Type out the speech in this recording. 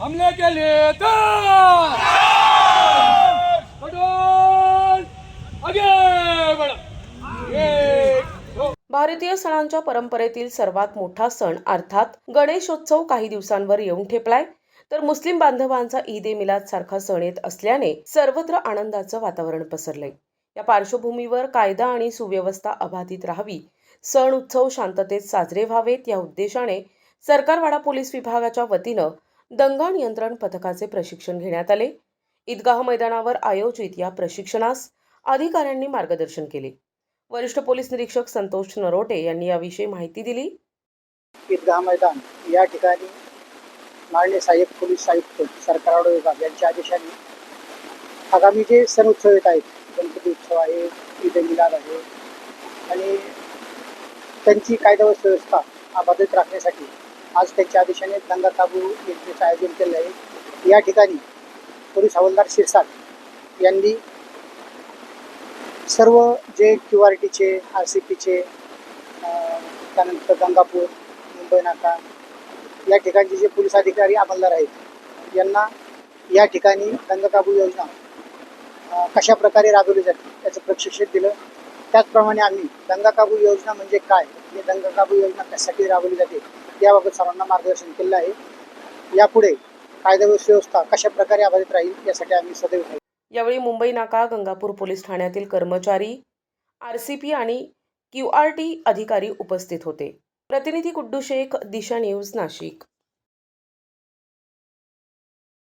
हमले के लिए भारतीय सणांच्या परंपरेतील सर्वात मोठा सण अर्थात गणेशोत्सव काही दिवसांवर येऊन ठेपलाय. तर मुस्लिम बांधवांचा ईद ए मिलाद सारखा सण येत असल्याने सर्वत्र आनंदाचं वातावरण पसरलंय. या पार्श्वभूमीवर कायदा आणि सुव्यवस्था अबाधित राहावी सण उत्सव शांततेत साजरे व्हावेत या उद्देशाने सरकारवाडा पोलीस विभागाच्या वतीनं दंगा नियंत्रण पथकाचे प्रशिक्षण घेण्यात आले. ईदगाह मैदानावर आयोजित या प्रशिक्षणास अधिकाऱ्यांनी मार्गदर्शन केले. वरिष्ठ पोलीस निरीक्षक संतोष नरोटे यांनी याविषयी माहिती दिली. ईदगाह मैदान या ठिकाणी माननीय सहाय्यक पोलीस आयुक्त सरकारवाडा विभाग यांच्या आदेशाने आगामी जे सण उत्सव येत आहेत गणपती उत्सव आहे ईद मिलाद आहे आणि त्यांची कायदा व सुव्यवस्था अबाधित राखण्यासाठी आज त्यांच्या आदेशाने दंगा काबू यंत्रणेचं आयोजन केलं आहे. या ठिकाणी पोलीस हवालदार शिरसाट यांनी सर्व जे क्यू आर टीचे आर सी पीचे त्यानंतर गंगापूर मुंबई नाका या ठिकाणचे जे पोलीस अधिकारी अंमलदार आहेत यांना या ठिकाणी दंगकाबू योजना कशा प्रकारे राबवली जाते त्याचं प्रशिक्षण दिलं. त्याचप्रमाणे आम्ही दंगाकाबू योजना म्हणजे काय? हे दंगा काबू योजना कशासाठी राबवली जाते? याबाबत सर्वांना मार्गदर्शन केलं आहे. यापुढे कायदा व सुव्यवस्था कशा प्रकारे अबाधित राहील यासाठी आम्ही सदैव आहे यावेळी मुंबई नाका गंगापूर पोलीस ठाण्यातील कर्मचारी आर सी पी आणि क्यू आर टी अधिकारी उपस्थित होते. प्रतिनिधी कुड्डू शेख दिशा न्यूज नाशिक.